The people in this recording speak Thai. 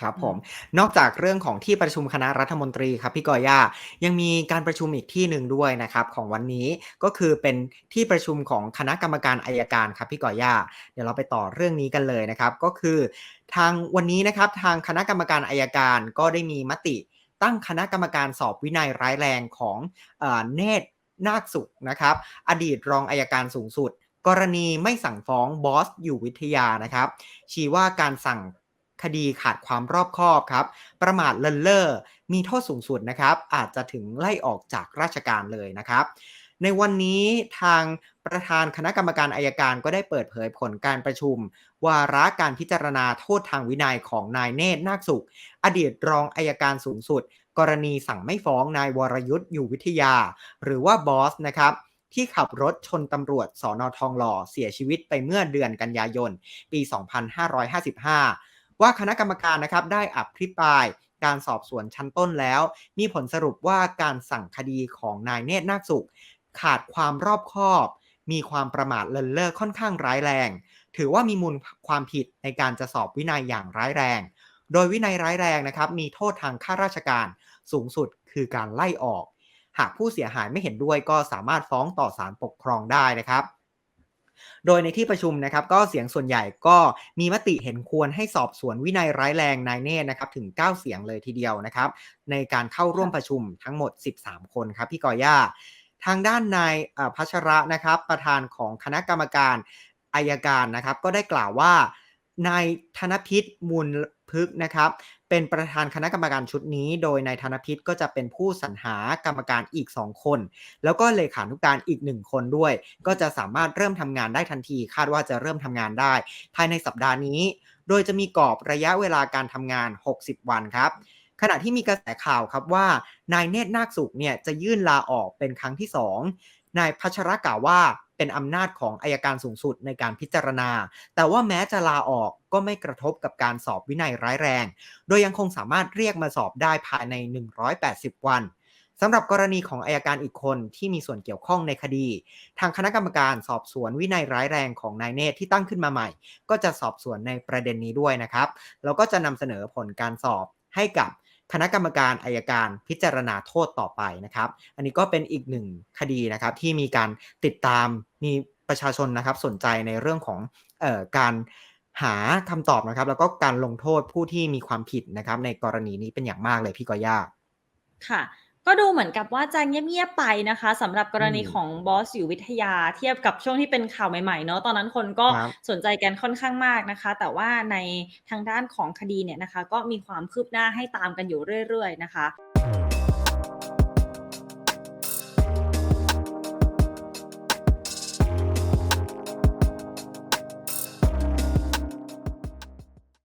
ครับอืมผม นอกจากเรื่องของที่ประชุมคณะรัฐมนตรีครับพี่กอย่ายังมีการประชุมอีกที่หนึ่งด้วยนะครับของวันนี้ก็คือเป็นที่ประชุมของคณะกรรมการอายการครับพี่กอย่าเดี๋ยวเราไปต่อเรื่องนี้กันเลยนะครับ ก็คือ ทางวันนี้นะครับทางคณะกรรมการอายการก็ได้มีมติตั้งคณะกรรมการสอบวินัยร้ายแรงของเออเนตรนาคสุขนะครับ อดีตรองอายการสูงสุด กรณีไม่สั่งฟ้องบอสอยู่วิทยานะครับ ชี้ว่าการสั่ง คดีขาดความรอบคอบครับ ประมาทเลินเล่อ มีโทษสูงสุดนะครับ อาจจะถึงไล่ออกจากราชการเลยนะครับ ในวันนี้ทางประธานคณะกรรมการอายการก็ได้เปิดเผยผลการประชุม วาระการพิจารณาโทษทางวินัยของนายเนตรนาคสุข อดีตรองอายการสูงสุด กรณีสั่งไม่ฟ้องนายวรยุทธ์อยู่วิทยา หรือว่าบอสนะครับที่ขับรถชนตำรวจสอนอทองหล่อเสียชีวิตไปเมื่อเดือนกันยายน ปี 2555 ว่าคณะกรรมการนะครับได้อภิปรายการสอบสวนชั้นต้นแล้ว มีผลสรุปว่าการสั่งคดีของนายเนตรนาคสุข ขาดความรอบคอบ มีความประมาทเลินเล่อค่อนข้างร้ายแรง ถือว่ามีมูลความผิดในการจะสอบวินัยอย่างร้ายแรง โดยวินัยร้ายแรงนะครับมีโทษทางข้าราชการสูงสุดคือการไล่ออก หากผู้เสียหายไม่เห็นด้วยก็สามารถฟ้องต่อศาลปกครองได้นะครับ โดยในที่ประชุมนะครับก็เสียงส่วนใหญ่ก็มีมติเห็นควรให้สอบสวนวินัยร้ายแรงนายเนตรนะครับถึง 9 เสียงเลยทีเดียวนะครับ ในการเข้าร่วมประชุมทั้งหมด 13 คนครับพี่กอย่าทางด้านนายพัชระนะครับ ประธานของคณะกรรมการอายการนะครับ ก็ได้กล่าวว่านายธนพิษมูลพึกนะครับ เป็นประธานคณะกรรมการชุดนี้ โดยนายธนพิษก็จะเป็นผู้สรรหากรรมการอีก 2 คน แล้วก็เลขานุการอีก 1 คนด้วย ก็จะสามารถเริ่มทำงานได้ทันที คาดว่าจะเริ่มทำงานได้ ภายในสัปดาห์นี้ โดยจะมีกรอบระยะเวลาการทำงาน 60 วันครับขณะที่มีกระแสข่าวครับว่านายเนตรนาคสุขเนี่ยจะยื่นลาออกเป็นครั้งที่ 2 นายพัชระกล่าวว่า เป็นอำนาจของอายการสูงสุดในการพิจารณา แต่ว่าแม้จะลาออกก็ไม่กระทบกับการสอบวินัยร้ายแรง โดยยังคงสามารถเรียกมาสอบได้ภายใน 180 วันสำหรับกรณีของอายการอีกคนที่มีส่วนเกี่ยวข้องในคดี ทางคณะกรรมการสอบสวนวินัยร้ายแรงของนายเนตที่ตั้งขึ้นมาใหม่ ก็จะสอบสวนในประเด็นนี้ด้วยนะครับ แล้วก็จะนำเสนอผลการสอบให้กับ คณะกรรมการอายการพิจารณาโทษต่อไปนะครับ อันนี้ก็เป็นอีกหนึ่งคดีนะครับที่มีการติดตามมีประชาชนนะครับสนใจในเรื่องของออการหาคำตอบนะครับ แล้วก็การลงโทษผู้ที่มีความผิดนะครับ ในกรณีนี้เป็นอย่างมากเลยพี่กอย่าค่ะ ก็ดูเหมือนกับว่าจะเงียบๆไปนะคะสำหรับกรณีอืม ของบอสอยู่วิทยาเทียบกับช่วงที่เป็นข่าวใหม่ๆเนาะตอนนั้นคนก็ครับ สนใจกันค่อนข้างมากนะคะ แต่ว่าในทางด้านของคดีเนี่ยนะคะ ก็มีความคืบหน้าให้ตามกันอยู่เรื่อย ๆ นะคะ